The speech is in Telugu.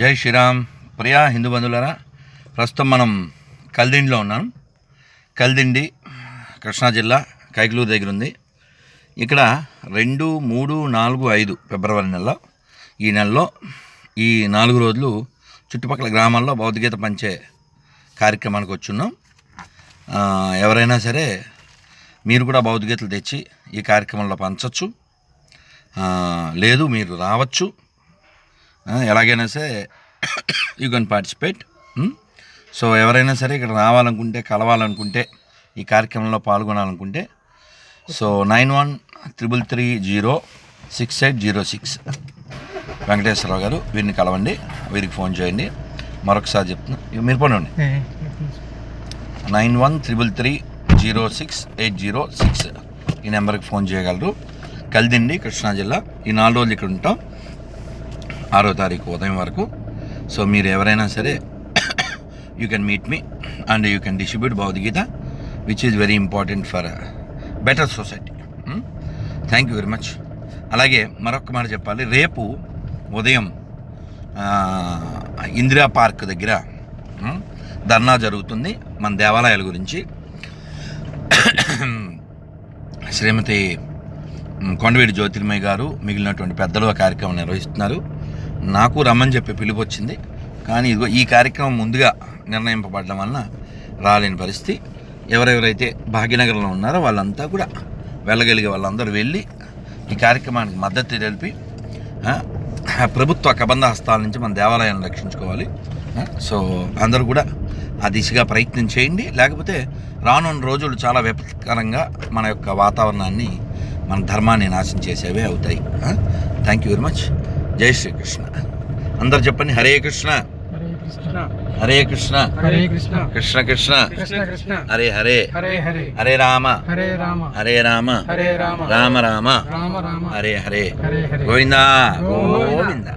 జై శ్రీరామ్. ప్రియా హిందూ బంధువులరా ప్రస్తుతం మనం కల్దిండిలో ఉన్నాం. కల్దిండి కృష్ణా జిల్లా కైకలూరు దగ్గర ఉంది. ఇక్కడ రెండు మూడు నాలుగు ఐదు ఫిబ్రవరి నెలలో ఈ నెలలో ఈ నాలుగు రోజులు చుట్టుపక్కల గ్రామాల్లో భౌతికత పంచే కార్యక్రమానికి వచ్చున్నాం. ఎవరైనా సరే మీరు కూడా భౌతికతలు తెచ్చి ఈ కార్యక్రమంలో పంచవచ్చు లేదు మీరు రావచ్చు. ఎలాగైనా సరే యూ కెన్ పార్టిసిపేట్ సో ఎవరైనా సరే ఇక్కడ రావాలనుకుంటే కలవాలనుకుంటే ఈ కార్యక్రమంలో పాల్గొనాలనుకుంటే so nine one triple three zero six eight zero six Venkateswararao గారు వీరిని కలవండి వీరికి ఫోన్ చేయండి. మరొకసారి చెప్తున్నా మీరు పోనండి nine one triple three zero six eight zero six ఈ నెంబర్కి ఫోన్ చేయగలరు. కలిదిండి కృష్ణా జిల్లా. ఈ నాలుగు రోజులు ఇక్కడ ఉంటాం. ఆరో తారీఖు ఉదయం వరకు. సో మీరు ఎవరైనా సరే you can meet me and you can distribute Bhagavad Gita which is very important for better society thank you very much అలాగే మరొక మాట చెప్పాలి. రేపు ఉదయం ఇందిరా పార్క్ దగ్గర hmm, ధర్నా జరుగుతుంది మన దేవాలయాల గురించి. శ్రీమతి కొండవీడి జ్యోతిర్మయ్య గారు మిగిలినటువంటి పెద్దలు ఆ కార్యక్రమం నిర్వహిస్తున్నారు. నాకు రమ్మని చెప్పి పిలుపు వచ్చింది కానీ ఇదిగో ఈ కార్యక్రమం ముందుగా నిర్ణయింపబడడం వలన రాలేని పరిస్థితి. ఎవరెవరైతే భాగ్యనగరంలో ఉన్నారో వాళ్ళంతా కూడా వెళ్ళగలిగే వాళ్ళందరూ వెళ్ళి ఈ కార్యక్రమానికి మద్దతు తెలిపి ప్రభుత్వ కబంధ హస్తాల నుంచి మన దేవాలయాన్ని రక్షించుకోవాలి. సో అందరూ కూడా ఆ దిశగా ప్రయత్నం చేయండి. లేకపోతే రానున్న రోజులు చాలా విపత్కరంగా మన యొక్క వాతావరణాన్ని మన ధర్మాన్ని నాశనం చేసేవే అవుతాయి. Thank you very much. జై శ్రీకృష్ణ. అందరు చెప్పండి హరే కృష్ణ. హరే కృష్ణ. హరే కృష్ణ కృష్ణ. కృష్ణ హరే హరే. హరే రామ. హరే రామ. హరే రామ. హరే రామ. రామ రామ. హరే హరే. గోవిందా. గోవిందా.